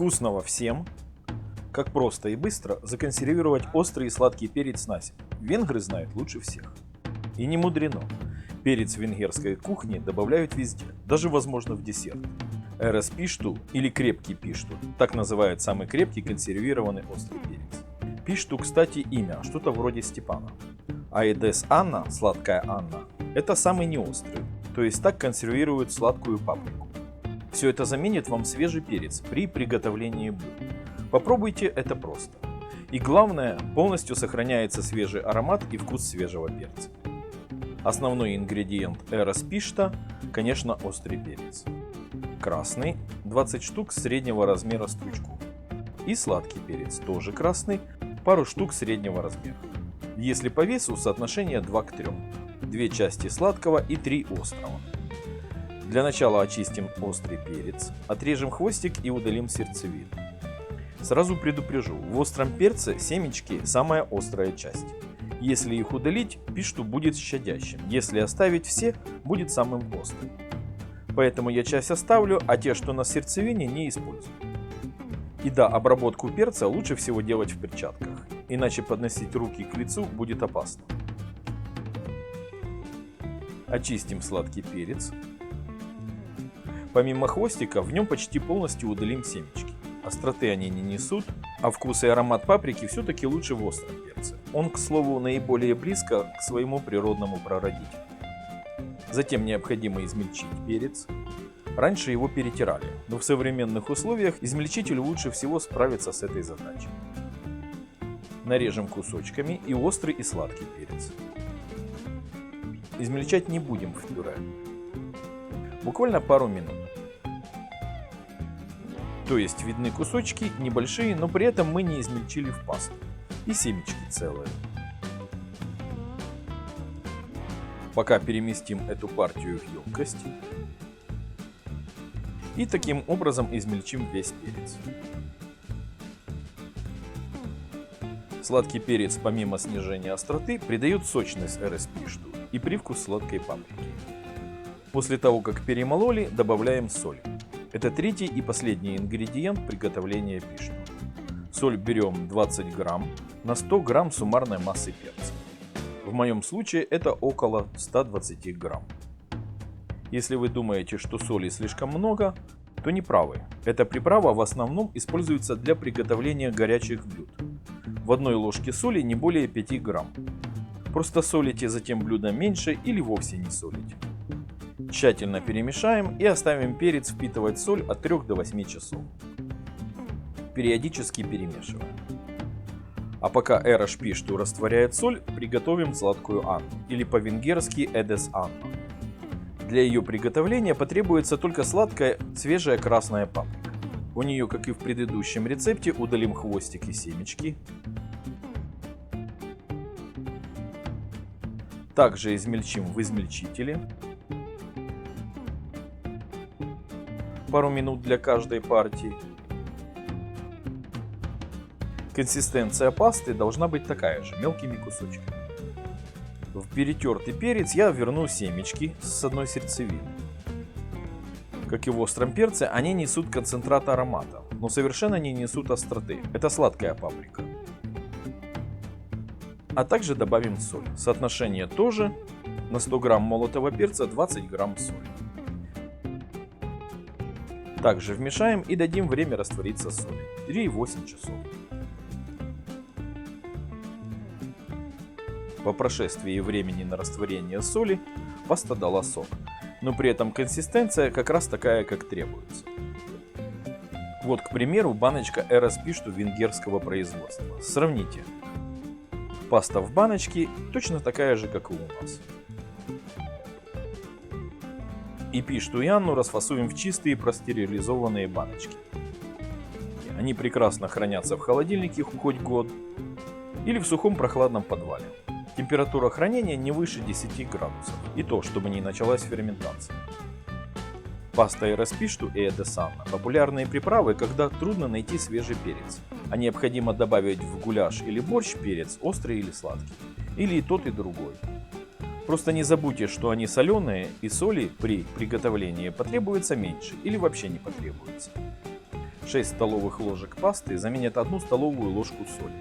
Вкусного всем! Как просто и быстро законсервировать острый и сладкий перец на зиму. Венгры знают лучше всех. И не мудрено. Перец венгерской кухне добавляют везде, даже возможно в десерт. РС пишту или крепкий пишту, так называют самый крепкий консервированный острый перец. Пишту, кстати, имя, что-то вроде Степана. А Эдес Анна, сладкая Анна, это самый неострый, то есть так консервируют сладкую паприку. Все это заменит вам свежий перец при приготовлении блюд. Попробуйте это просто. И главное, полностью сохраняется свежий аромат и вкус свежего перца. Основной ингредиент Эрос Пишта, конечно, острый перец. Красный, 20 штук среднего размера стручку. И сладкий перец, тоже красный, пару штук среднего размера. Если по весу, соотношение 2 к 3. Две части сладкого и 3 острого. Для начала очистим острый перец, отрежем хвостик и удалим сердцевину. Сразу предупрежу, в остром перце семечки самая острая часть. Если их удалить, пишту будет щадящим, если оставить все, будет самым острым. Поэтому я часть оставлю, а те, что на сердцевине, не использую. И да, обработку перца лучше всего делать в перчатках, иначе подносить руки к лицу будет опасно. Очистим сладкий перец, Помимо хвостика, в нем почти полностью удалим семечки. Остроты они не несут, а вкус и аромат паприки все-таки лучше в остром перце. Он, к слову, наиболее близко к своему природному прародителю. Затем необходимо измельчить перец. Раньше его перетирали, но в современных условиях измельчитель лучше всего справится с этой задачей. Нарежем кусочками и острый и сладкий перец. Измельчать не будем в пюре. Буквально пару минут. То есть видны кусочки небольшие, но при этом мы не измельчили в пасту. И семечки целые. Пока переместим эту партию в емкость. И таким образом измельчим весь перец. Сладкий перец, помимо снижения остроты, придает сочность РСП и привкус сладкой паприки. После того, как перемололи, добавляем соль. Это третий и последний ингредиент приготовления пиши. Соль берем 20 грамм на 100 грамм суммарной массы перца. В моем случае это около 120 грамм. Если вы думаете, что соли слишком много, то не правы. Эта приправа в основном используется для приготовления горячих блюд. В одной ложке соли не более 5 грамм. Просто солите затем блюдо меньше или вовсе не солите. Тщательно перемешаем и оставим перец впитывать соль от 3 до 8 часов. Периодически перемешиваем. А пока Эра Шпишту растворяет соль, приготовим сладкую Анну, или по-венгерски Эдес Анна. Для ее приготовления потребуется только сладкая свежая красная паприка. У нее, как и в предыдущем рецепте, удалим хвостик и семечки. Также измельчим в измельчителе. Пару минут для каждой партии. Консистенция пасты должна быть такая же, мелкими кусочками. В перетертый перец я верну семечки с одной сердцевины. Как и в остром перце, они несут концентрат аромата, но совершенно не несут остроты. Это сладкая паприка. А также добавим соль. Соотношение тоже на 100 грамм молотого перца 20 грамм соли. Также вмешаем и дадим время раствориться соли 3-8 часов. По прошествии времени на растворение соли паста дала сок, но при этом консистенция как раз такая, как требуется. Вот, к примеру, баночка RSP, что венгерского производства. Сравните. Паста в баночке точно такая же, как и у нас и пишту и расфасуем в чистые простерилизованные баночки. Они прекрасно хранятся в холодильнике хоть год или в сухом прохладном подвале. Температура хранения не выше 10 градусов, и то, чтобы не началась ферментация. Паста и распишту и эдесанна – популярные приправы, когда трудно найти свежий перец, а необходимо добавить в гуляш или борщ перец острый или сладкий, или и тот и другой. Просто не забудьте, что они соленые и соли при приготовлении потребуется меньше или вообще не потребуется. 6 столовых ложек пасты заменят одну столовую ложку соли.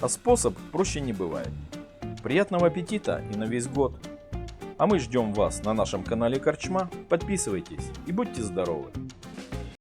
А способ проще не бывает. Приятного аппетита и на весь год! А мы ждем вас на нашем канале Корчма. Подписывайтесь и будьте здоровы!